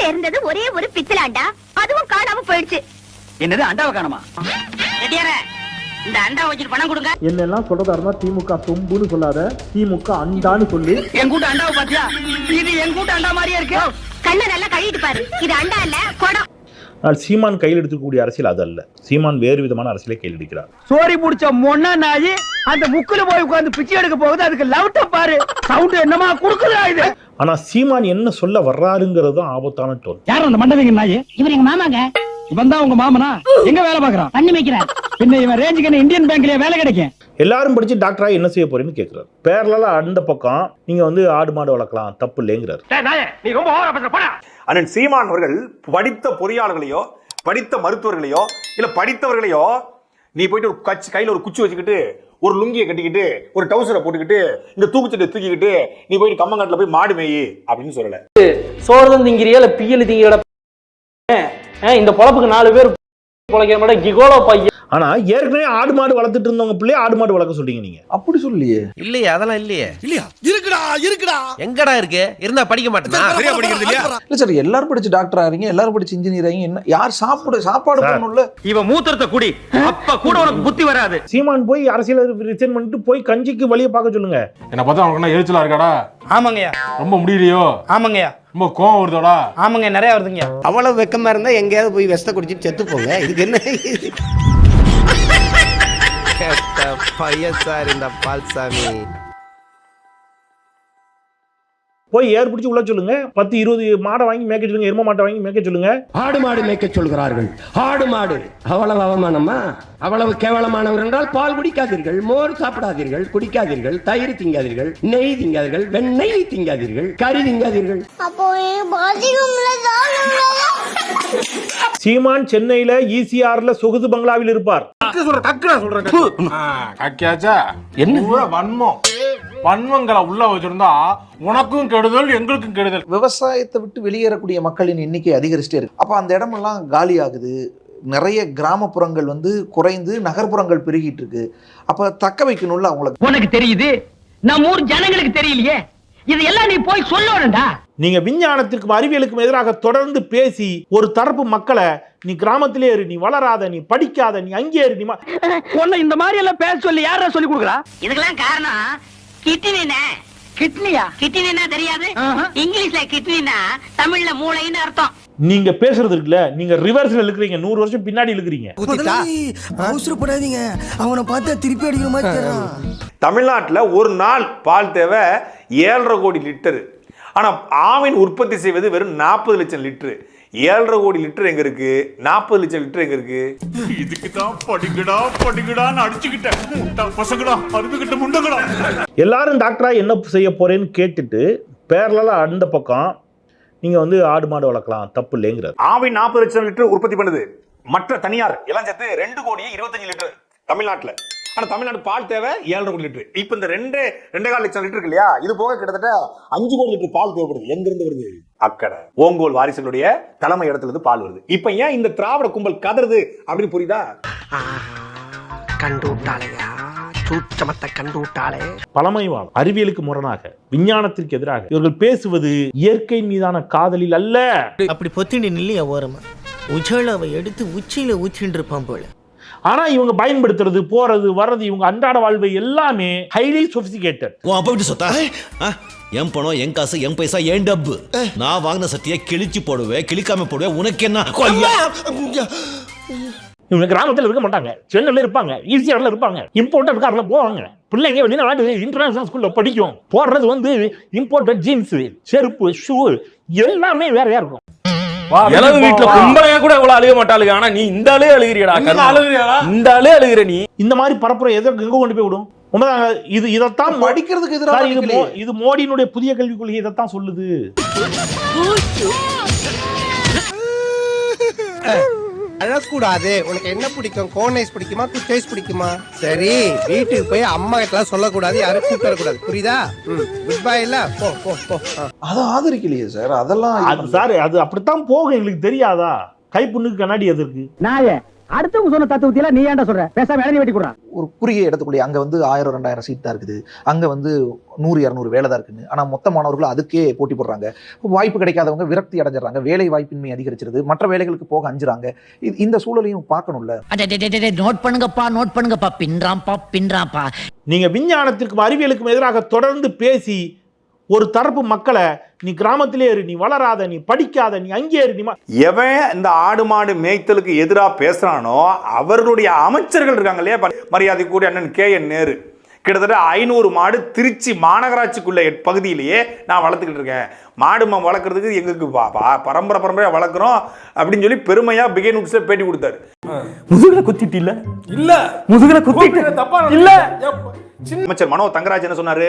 வீட்ல இருந்தது ஒரே ஒரு பித்தளை அண்டா அதுவும் காணாம போயிடுச்சு. என்னது அண்டாவை காணுமா? ரெட்டியார இந்த அண்டா வச்சுட்டு பணம் கொடுங்க. என்னெல்லாம் சொல்றதா இருந்தா திமுக சொம்புன்னு சொல்லாத திமுக அண்டான்னு சொல்லு. என் கூட்ட அண்டாவை பாத்தியா இது என் கூட்ட அண்டா மாதிரியே இருக்கு. கண்ணை நல்லா கழுவிட்டு பாரு. இது அண்டா இல்ல குடம். ஆனால் சீமான் கையில் எடுக்கக்கூடிய அரசியல் அது அல்ல. சீமான் வேறு விதமான அரசியலை கையில் எடுக்கிறார். சோரி புடிச்ச மொன்னா நாயி அந்த முக்குல போய் உட்கார்ந்து பிச்சை எடுக்க போகுது. அதுக்கு லவுட்ட பாரு. சவுண்ட் என்னமா குடுக்குதா இது? ஆனா சீமான் என்ன சொல்ல வர்றாருங்கிறது தான் ஆபத்தான டோன் யார் அந்த மண்டவிங்க நாயி? இவர் எங்க மாமாங்க? இவன் தான் உங்க மாமனா? எங்க வேலை பாக்குறான் பண்ணி வைக்கிறார். பின்ன இவன் ரேஞ்சுக்கு என்ன இந்தியன் பேங்க்லயே வேலை கிடைக்கும்? எல்லாரும் படிச்சு டாக்டரா என்ன செய்ய போறேன்னு கேட்கிறாரு பேரலால அந்த பக்கம் நீங்க வந்து ஆடு மாடு வளர்க்கலாம் தப்பு இல்லைங்கிறாரு. நீ ரொம்ப ஓவரா பேசுற போடா. அண்ணன் சீமான் அவர்கள் படித்த பொறியாளர்களையோ படித்த மருத்துவர்களையோ இல்ல படித்தவர்களையோ நீ போயிட்டு ஒரு கட்சி கையில ஒரு குச்சி வச்சுக்கிட்டு ஒரு லுங்கியை கட்டிக்கிட்டு ஒரு டவுசரை போட்டுக்கிட்டு இந்த தூக்குச்சட்டை தூக்கிக்கிட்டு நீ போயிட்டு கம்மங்காட்டுல போய் மாடு மேயி அப்படின்னு சொல்லல. சோழதன் திங்கிறியா இல்லை பியல் திங்கிற இந்த பொழப்புக்கு நாலு பேர் பொழைக்கிற கிகோலோ பையன். ஆனா ஏற்கனவே ஆடு மாடு வளர்த்துட்டு இருந்தவங்க பிள்ளைய ஆடு மாடு வளர்க்க சொல்றீங்க நீங்க. அப்படி சொல்லியே. இல்லையே அதெல்லாம் இல்லையே. இல்லையா? இருக்குடா இருக்குடா. எங்கடா இருக்கு? இருந்தா படிக்க மாட்டேனா சரியா படிக்கிறது இல்லையா? இல்ல சார் எல்லாரும் படிச்சு டாக்டர் ஆறீங்க எல்லாரும் படிச்சு இன்ஜினியர் ஆறீங்க என்ன? யார் சாப்பிட சாப்பாடு. பண்ணணும்ல? இவன் மூத்திரத்தை குடி. அப்ப கூட உனக்கு புத்தி வராது. சீமான் போய் அரசியல் ரிசைன் பண்ணிட்டு போய் கஞ்சிக்கு வழியை பார்க்க சொல்லுங்க. என்ன பார்த்தா என்ன எரிச்சலா இருக்காடா? ஆமாங்கய்யா. ரொம்ப முடியலையோ? ஆமாங்கய்யா. ரொம்ப கோவம் வருதோடா. ஆமாங்க நிறைய வருதுங்க. அவ்வளவு வெக்கமா இருந்தா எங்கேயாவது போய் விஷத்தை குடிச்சிட்டு செத்து போங்க. இதுக்கு என்ன? கெட்ட பையன் சார் இந்த பால்சாமி. போய் ஏர் பிடிச்சி உள்ள சொல்லுங்க. பத்து இருபது மாடை வாங்கி மேய்க்க சொல்லுங்க. எரும மாட்டை வாங்கி மேய்க்க சொல்லுங்க. ஆடு மாடு மேய்க்க சொல்கிறார்கள். ஆடு மாடு அவ்வளவு அவமானமா? அவ்வளவு கேவலமானவர் என்றால் பால் குடிக்காதீர்கள் மோர் சாப்பிடாதீர்கள் குடிக்காதீர்கள் தயிர் திங்காதீர்கள் நெய் திங்காதீர்கள் வெண்ணெய் திங்காதீர்கள் கறி திங்காதீர்கள். சீமான் சென்னையில ஈசிஆர்ல சொகுது பங்களாவில் இருப்பார். கக்கியாச்சா? என்ன? வன்மம். வன்மங்களை உள்ள வச்சிருந்தா உனக்கும் கெடுதல் எங்களுக்கும் கெடுதல். விவசாயத்தை விட்டு வெளியேறக்கூடிய மக்களின் எண்ணிக்கை அதிகரிச்சுட்டே இருக்கு. அப்ப அந்த இடமெல்லாம் காலி ஆகுது. நிறைய கிராமப்புறங்கள் வந்து குறைந்து நகர்ப்புறங்கள் பெருகிட்டு இருக்கு. அப்ப தக்க வைக்கணும்ல அவங்கள. உனக்கு தெரியுது? நம்ம ஊர் ஜனங்களுக்கு தெரியலையே. இதெல்லாம் நீ போய் சொல்லணும்டா. நீங்க விஞ்ஞானத்திற்கும் அறிவியலுக்கும் எதிராக தொடர்ந்து பேசி ஒரு தரப்பு மக்களை நீ கிராமத்திலே இரு நீ வளராத நீ படிக்காத நீ அங்கே இரு நீ உன்னை இந்த மாதிரி எல்லாம் பேச சொல்லி யாரா சொல்லி கொடுக்குறா? இதுக்கெல்லாம் காரணம் கிட்னினே? கிட்னியா? கிட்னினா தெரியாது. இங்கிலீஷ்ல கிட்னினா தமிழ்ல மூளைன்னு அர்த்தம். நீங்க பேசுறது இருக்குல்ல நீங்க ரிவர்ஸ்ல இழுக்கிறீங்க. நூறு வருஷம் பின்னாடி இழுக்கிறீங்க. அவசரப்படாதீங்க. அவனை பார்த்தா திருப்பி அடிக்கிற மாதிரி தமிழ்நாட்டுல ஒரு நாள் பால் தேவை ஏழரை கோடி லிட்டரு. ஆனா ஆவின் உற்பத்தி செய்வது வெறும் நாற்பது லட்சம் லிட்டரு. ஏழரை கோடி லிட்டர் எங்க இருக்கு? நாற்பது லட்சம் லிட்டர் எங்க இருக்கு? இதுக்கு தான் படிக்கடா படிக்கடான்னு அடிச்சுக்கிட்டேன். முட்டா பசங்கடா அருந்துகிட்ட முண்டங்கடா. எல்லாரும் டாக்டரா என்ன செய்ய போறேன்னு கேட்டுட்டு பேரலால அந்த பக்கம் நீங்க வந்து ஆடு மாடு வளர்க்கலாம் தப்பு இல்லைங்கிறார். ஆவின் நாற்பது லட்சம் லிட்டர் உற்பத்தி பண்ணுது. மற்ற தனியார் எல்லாம் சேர்த்து ரெண்டு கோடி இருபத்தஞ்சு லிட்டர் தமிழ்நாட்டுல. ஆனா தமிழ்நாடு பால் தேவை ஏழரை கோடி லிட்டர். இப்ப இந்த ரெண்டு ரெண்டே கால் லட்சம் லிட்டர் இல்லையா இது போக கிட்டத்தட்ட அஞ்சு கோடி லிட்டர் பால் தேவைப்படுது. எங்க இருந்து வருது? அக்கடை. ஓங்கோல் வாரிசுகளுடைய தலைமை இடத்துல இருந்து பால் வருது. இப்ப ஏன் இந்த திராவிட கும்பல் கதறுது அப்படின்னு புரியுதா? கண்டு விட்டாளையா சூச்சமத்தை கண்டு விட்டாளே பழமைவாதம் அறிவியலுக்கு முரணாக விஞ்ஞானத்திற்கு எதிராக இவர்கள் பேசுவது இயற்கை மீதான காதலில் அல்ல. அப்படி பொத்திண்டி நில்லையா ஓரமா? உஜாலாவை எடுத்து உச்சியில ஊற்றிட்டு இருப்பான் போல. ஆனா இவங்க பயன்படுத்துறது போறது வர்றது இவங்க அன்றாட வாழ்வை எல்லாமே ஹைலி சொபிசிகேட்டட் உன் அப்பா விட்டு சொத்தா? ஆ? என் பணம் என் காசு என் பைசா என் டப்பு. நான் வாங்கின சத்திய கிழிச்சு போடுவேன் கிழிக்காம போடுவேன் உனக்கு என்ன கொய்யா. இவங்க கிராமத்துல இருக்க மாட்டாங்க. சென்னையில இருப்பாங்க ஈஸியாரில் இருப்பாங்க இம்போர்ட்டட் கார்ல போவாங்க. பிள்ளைங்க வெளிநாடு இன்டர்நேஷனல் ஸ்கூல்ல படிக்கும். போடுறது வந்து இம்போர்ட்டட் ஜீன்ஸ் செருப்பு ஷூ எல்லாமே வேற வேற இருக்கும். இளவு வீட்டுல கும்பலையா கூட இவ்வளவு அழுக மாட்டாளுங்க. ஆனா நீ இந்த ஆளே அழுகிறியடா. இந்த ஆளே அழுகிற நீ. இந்த மாதிரி பரப்புரை எதை எங்க கொண்டு போய் விடும்? உண்மைதாங்க இது இதைத்தான் மோ- படிக்கிறதுக்கு சார், இது எதிராக மோ- இது மோடியினுடைய புதிய கல்விக் கொள்கை இதைத்தான் சொல்லுது. அழக்கூடாது. உனக்கு என்ன பிடிக்கும்? கோன் ஐஸ் பிடிக்குமா? குச் ஐஸ் பிடிக்குமா? சரி வீட்டுக்கு போய் அம்மா கிட்ட சொல்லக்கூடாது. யாரும் கூப்பிட்டு வரக்கூடாது. புரியுதா? குட் பை இல்ல போ போ போ. அதை ஆதரிக்கலையே சார் அதெல்லாம் அது சார் அது அப்படித்தான் போகும். எங்களுக்கு தெரியாதா? கைப்புண்ணுக்கு கண்ணாடி எது இருக்கு? நாய அடுத்தவங்க சொன்ன தத்துவத்தில நீ ஏன்டா சொல்ற? பேசாம இளநீ வெட்டி கொடுறான் ஒரு குறுகிய இடத்துக்குள்ளே அங்க வந்து ஆயிரம் ரெண்டாயிரம் சீட் தான் இருக்குது. அங்க வந்து நூறு இரநூறு வேலை தான் இருக்குன்னு. ஆனா மொத்த மாணவர்கள் அதுக்கே போட்டி போடுறாங்க. வாய்ப்பு கிடைக்காதவங்க விரக்தி அடைஞ்சிடறாங்க. வேலை வாய்ப்பின்மை அதிகரிச்சிருது. மற்ற வேலைகளுக்கு போக அஞ்சுறாங்க. இது- இந்த சூழலையும் பார்க்கணும்ல? நோட் பண்ணுங்கப்பா நோட் பண்ணுங்கப்பா. பின்றாம்பா பின்றாம்பா நீங்க விஞ்ஞானத்திற்கும் அறிவியலுக்கும் எதிராக தொடர்ந்து பேசி ஒரு தரப்பு மக்களை நீ கிராமத்திலே இரு நீ வளராத நீ படிக்காத நீ அங்கே இரு நீ எவன் இந்த ஆடு மாடு மேய்த்தலுக்கு எதிராக பேசுறானோ அவர்களுடைய அமைச்சர்கள் இருக்காங்க இல்லையா? இப்ப மரியாதைக்குரிய அண்ணன் கே. என். நேரு. கிட்டத்தட்ட ஐநூறு மாடு திருச்சி மாநகராட்சிக்குள்ள பகுதியிலேயே நான் வளர்த்துக்கிட்டு இருக்கேன். மாடு மா வளர்க்குறதுக்கு எங்களுக்கு பரம்பரை பரம்பரையாக வளர்க்குறோம் அப்படின்னு சொல்லி பெருமையாக பிகே நுட்ஸில் பேட்டி கொடுத்தாரு. முதுகுல குத்திட்டு இல்ல? இல்ல. முதுகுல குத்திட்டு தப்பா இல்ல? அமைச்சர் மனோ தங்கராஜ் என்ன சொன்னாரு?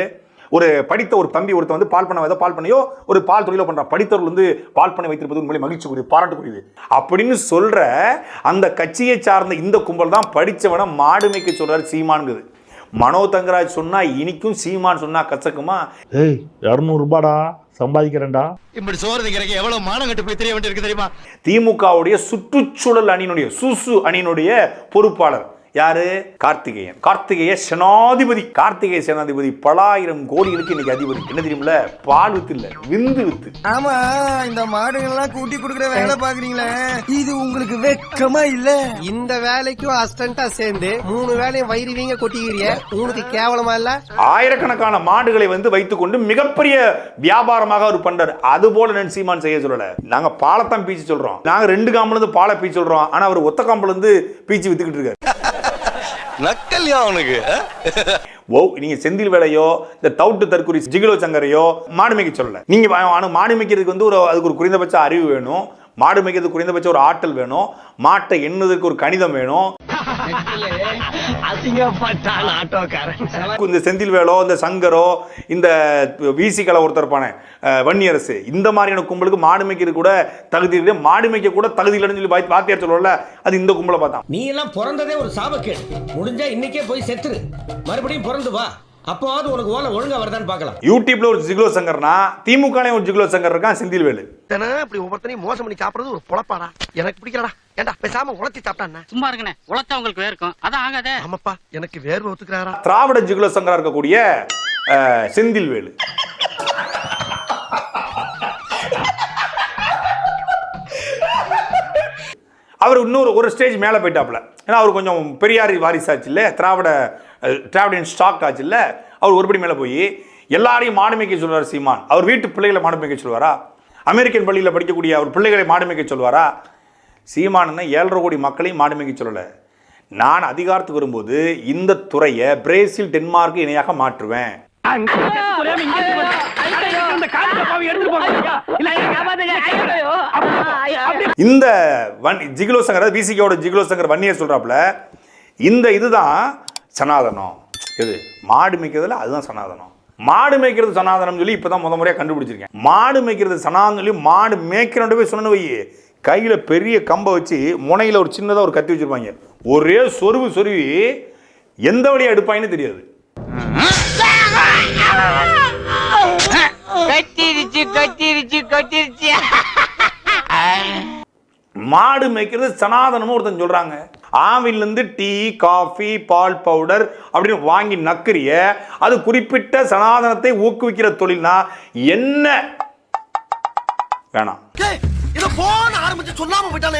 ஒரு படித்த ஒரு தம்பி ஒருத்தன் வந்து பால் பண்ண ஏதோ பால் பண்ணையோ ஒரு பால் தொழிலோ பண்றான் படித்தவர்கள் வந்து பால் பண்ணை வைத்திருப்பது உண்மையிலே மகிழ்ச்சிக்குரிய பாராட்டுக்குரியது. அப்படின்னு சொல்ற அந்த கட்சியை சார்ந்த இந்த கும்பல் தான் படிச்சவன மாடு மேய்க்க சொல்றாரு சீமான்ங்குது மனோ தங்கராஜ் சொன்னா இனிக்கும் சீமான் சொன்னா கசக்குமா? ஏய் இரநூறு ரூபாடா சம்பாதிக்கிறேன்டா. இப்படி சோறு திங்கிறக்கு எவ்வளவு மானம் கட்டு போய் தெரிய வேண்டியிருக்கு தெரியுமா? திமுகவுடைய சுற்றுச்சூழல் அணியினுடைய சுசு அணியினுடைய பொறுப்பாளர். யாரு? கார்த்திகேயன். கார்த்திகேய சேனாதிபதி. கார்த்திகேய சேனாதிபதி பலாயிரம் கோடிகளுக்கு இன்னைக்கு அதிபதி. என்ன தெரியுமில்ல? பால் வித்து இல்ல விந்து வித்து. ஆமா இந்த மாடுகள்லாம் கூட்டி குடுக்குற வேலை பாக்குறீங்களே இது உங்களுக்கு வெக்கமா இல்ல? இந்த வேலைக்கும் அஸ்டண்டா சேர்ந்து மூணு வேலையும் வயிறு வீங்க கொட்டிக்கிறீங்க. உங்களுக்கு கேவலமா இல்ல? ஆயிரக்கணக்கான மாடுகளை வந்து வைத்துக்கொண்டு மிகப்பெரிய வியாபாரமாக அவர் பண்றாரு. அது போல நான் சீமான் செய்ய சொல்லல. நாங்க பாலத்தான் பீச்சு சொல்றோம். நாங்க ரெண்டு காம்புல இருந்து பாலை பீச்சு சொல்றோம். ஆனா அவர் ஒத்த காம்புல இருந்து பீச்சு வித்துக்கிட்டு இருக்காரு. நக்கல்யா அவனுக்கு ஓ நீங்க செந்தில் வேலையோ இந்த தவுட்டு தற்குறி ஜிகிலோ சங்கரையோ மாடு மேய்க்க சொல்லல. நீங்க ஆனால் மாடு மேய்க்கிறதுக்கு வந்து ஒரு அதுக்கு ஒரு குறைந்தபட்ச அறிவு வேணும். மாடு மேய்க்கிறதுக்கு குறைந்தபட்ச ஒரு ஆற்றல் வேணும். மாட்டை எண்ணுவதற்கு ஒரு கணிதம் வேணும். இந்த செந்தில் வேலோ இந்த சங்கரோ இந்த விசி கலை ஒருத்தர் அஹ், வன்னியரசு இந்த மாதிரியான கும்பலுக்கு மாடு மேய்க்கிறது கூட தகுதி இல்லை மாடு மேய்க்க கூட தகுதி இல்லைன்னு சொல்லி வாத்தியார் சொல்லல அது இந்த கும்பலை பார்த்தான். நீ எல்லாம் பிறந்ததே ஒரு சாபக்கேடு. முடிஞ்சா இன்னைக்கே போய் செத்துரு. மறுபடியும் பிறந்து வா. அப்போவாவது உனக்கு ஓலை ஒழுங்கா வருதான்னு பார்க்கலாம். யூடியூப்ல ஒரு ஜிக்லோ சங்கர்னா திமுகலையும் ஒரு ஜிக்லோ சங்கர் இருக்கான் செந்தில் வேலு இப்படி ஒவ்வொருத்தனையும் மோசம் பண்ணி சாப்பிடுறது ஒரு பொழப்பாடா. எனக்கு பிடிக்கலடா. ஏண்டா பேசாம உழைச்சி சாப்பிட்டா சும்மா இருக்கனே உழைச்சா உங்களுக்கு வேர்க்கும். அதான் ஆகாதே. ஆமாப்பா எனக்கு வேர்வை ஒத்துக்கிறாரா? திராவிட ஜிகுல சங்கரா இருக்கக்கூடிய செந்தில் வேலு அவர் இன்னொரு ஒரு ஸ்டேஜ் மேலே போயிட்டாப்ல ஏன்னா அவர் கொஞ்சம் பெரியாரி வாரிசாச்சு இல்லை? திராவிட திராவிடன் ஸ்டாக் ஆச்சு இல்லை. அவர் ஒருபடி மேலே போய் எல்லாரையும் மாடு மேய்க்க சொல்வார் சீமான். அவர் வீட்டு பிள்ளைகளை மாடு மேய்க்க சொல்வாரா அமெரிக்கன் பள்ளியில் படிக்கக்கூடிய அவர் பிள்ளைகளை மாடு மேய்க்க சொல்வாரா சீமானன்னு ஏழரை கோடி மக்களையும் மாடு மேய்க்க சொல்லலை. நான் அதிகாரத்துக்கு வரும்போது இந்த துறையை பிரேசில் டென்மார்க் இணையாக மாற்றுவேன். இந்த வன் ஜிகிலோ சங்கர் பிசிகோட ஜிகிலோ சங்கர் வன்னியர் சொல்றாப்புல இந்த இதுதான் சனாதனம். எது? மாடு மேய்க்கிறதுல அதுதான் சனாதனம். மாடு மேய்க்கிறது சனாதனம் சொல்லி இப்பதான் முத முறையா கண்டுபிடிச்சிருக்கேன். மாடு மேய்க்கிறது சனாதனம் சொல்லி மாடு மேய்க்கிறோட போய் சொன்ன வை கையில பெரிய கம்பை வச்சு முனையில ஒரு சின்னதா ஒரு கத்தி வச்சிருப்பாங்க. ஒரே சொருவு சொருவி எந்த வழியா எடுப்பாங்கன்னு தெரியாது. மாடு மேய்க்கிறது சனாதனமும் ஒருத்தன் சொல்றாங்க. ஆவின்ல இருந்து டீ காஃபி பால் பவுடர் அப்படின்னு வாங்கி நக்கிறிய அது குறிப்பிட்ட சனாதனத்தை ஊக்குவிக்கிற தொழில்னா என்ன? வேணாம். இத போன ஆரம்பிச்சு சொல்லாம போயிட்டானே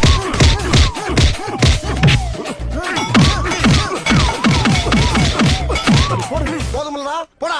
போதுமில்லடா. போடா.